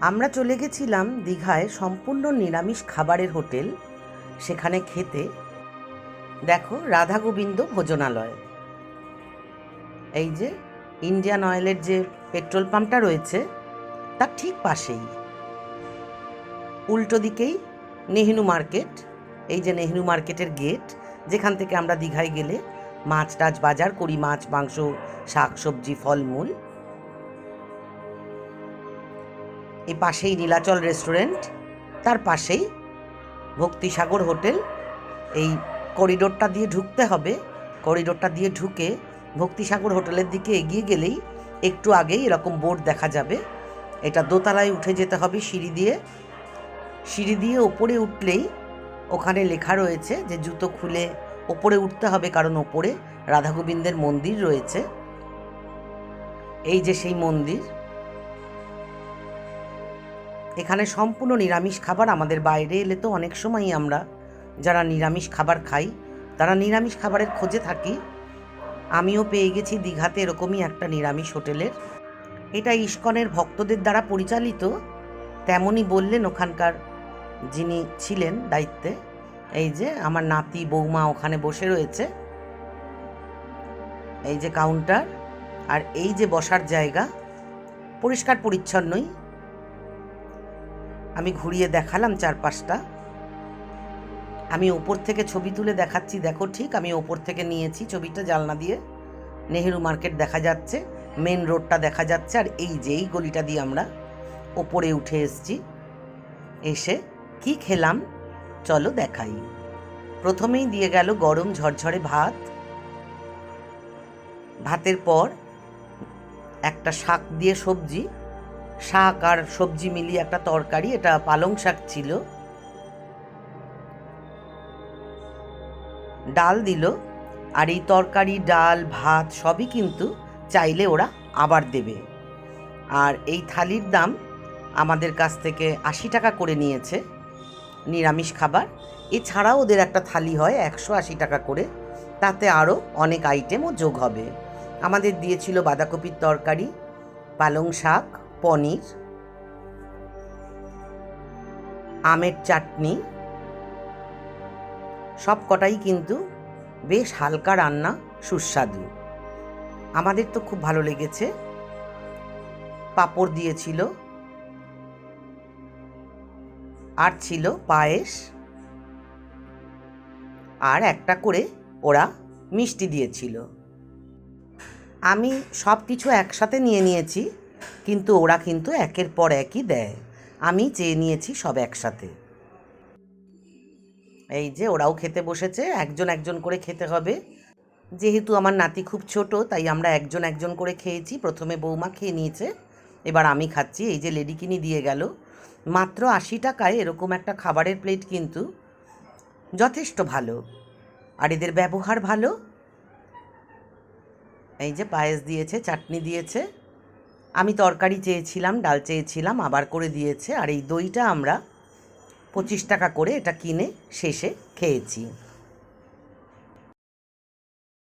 আমরা চলে গেছিলাম দীঘায় সম্পূর্ণ নিরামিষ খাবারের হোটেল, সেখানে খেতে। দেখো রাধা গোবিন্দ ভোজনালয়। এই যে ইন্ডিয়ান অয়েলের যে পেট্রোল পাম্পটা রয়েছে, তার ঠিক পাশেই। উল্টো দিকেই নেহরু মার্কেট, এই যে নেহরু মার্কেটের গেট, যেখান থেকে আমরা দীঘায় গেলে মাছ টাছ বাজার করি, মাছ, মাংস, শাক, সবজি, ফলমূল। এই পাশেই নীলাচল রেস্টুরেন্ট, তার পাশেই ভক্তিসাগর হোটেল। এই করিডোরটা দিয়ে ঢুকতে হবে। করিডোরটা দিয়ে ঢুকে ভক্তিসাগর হোটেলের দিকে এগিয়ে গেলেই একটু আগেই এরকম বোর্ড দেখা যাবে। এটা দোতলায় উঠে যেতে হবে সিঁড়ি দিয়ে। সিঁড়ি দিয়ে ওপরে উঠলেই ওখানে লেখা রয়েছে যে জুতো খুলে ওপরে উঠতে হবে কারণ ওপরে রাধাগোবিন্দের মন্দির রয়েছে। এই যে সেই মন্দির এখানে সম্পূর্ণ নিরামিষ খাবার আমাদের বাইরে এলে তো অনেক সময়ই আমরা যারা নিরামিষ খাবার খাই, তারা নিরামিষ খাবারের খোঁজে থাকি। আমিও পেয়ে গেছি দীঘাতে এরকমই একটা নিরামিষ হোটেলের। এটা ইস্কনের ভক্তদের দ্বারা পরিচালিত, তেমনই বললেন ওখানকার যিনি ছিলেন দায়িত্বে, এই যে আমার নাতি বৌমা ওখানে বসে রয়েছে। এই যে কাউন্টার আর এই যে বসার জায়গা, পরিষ্কার পরিচ্ছন্নই। আমি ঘুরিয়ে দেখালাম চারপাশটা। আমি ওপর থেকে ছবি তুলে দেখাচ্ছি, দেখো ঠিক, আমি ওপর থেকে নিয়েছি ছবিটা জালনা দিয়ে। নেহেরু মার্কেট দেখা যাচ্ছে, মেন রোডটা দেখা যাচ্ছে, আর এই যে এই গলিটা দিয়ে আমরা ওপরে উঠে এসছি। এসে কি খেলাম? চলো দেখাই। প্রথমেই দিয়ে গেল গরম ঝরঝরে ভাত। ভাতের পর একটা শাক দিয়ে সবজি। শাক আর সবজি মিলিয়ে একটা তরকারি, এটা পালং শাক ছিল। ডাল দিল, আর এই তরকারি, ডাল, ভাত সবই কিন্তু চাইলে ওরা আবার দেবে। আর এই থালির দাম আমাদের কাছ থেকে আশি টাকা করে নিয়েছে, নিরামিষ খাবার। এছাড়াও ওদের একটা থালি হয় একশো আশি টাকা করে, তাতে আরও অনেক আইটেমও যোগ হবে। আমাদের দিয়েছিল বাঁধাকপির তরকারি, পালং শাক পনির, আমের চাটনি, সব কটাই কিন্তু বেশ হালকা রান্না সুস্বাদু। আমাদের তো খুব ভালো লেগেছে। পাঁপড় দিয়েছিল। আর ছিল পায়েস। আর একটা করে ওরা মিষ্টি দিয়েছিল। আমি সব কিছু একসাথে নিয়ে নিয়েছি। কিন্তু ওরা কিন্তু একের পর একই দেয়। আমি চেয়ে নিয়েছি সব একসাথে। এই যে ওরাও খেতে বসেছে, একজন একজন করে খেতে হবে। যেহেতু আমার নাতি খুব ছোট, তাই আমরা একজন একজন করে খেয়েছি। প্রথমে বৌমা খেয়ে নিয়েছে, এবার আমি খাচ্ছি। এই যে লেডিকিনি দিয়ে গেল। মাত্র আশি টাকায় এরকম একটা খাবারের প্লেট কিন্তু যথেষ্ট ভালো। আর এদের ব্যবহার ভালো। এই যে পায়েস দিয়েছে, চাটনি দিয়েছে। আমি তরকারি চেয়েছিলাম, ডাল চেয়েছিলাম, আবার করে দিয়েছে। আর এই দইটা আমরা পঁচিশ টাকা করে এটা কিনে শেষে খেয়েছি।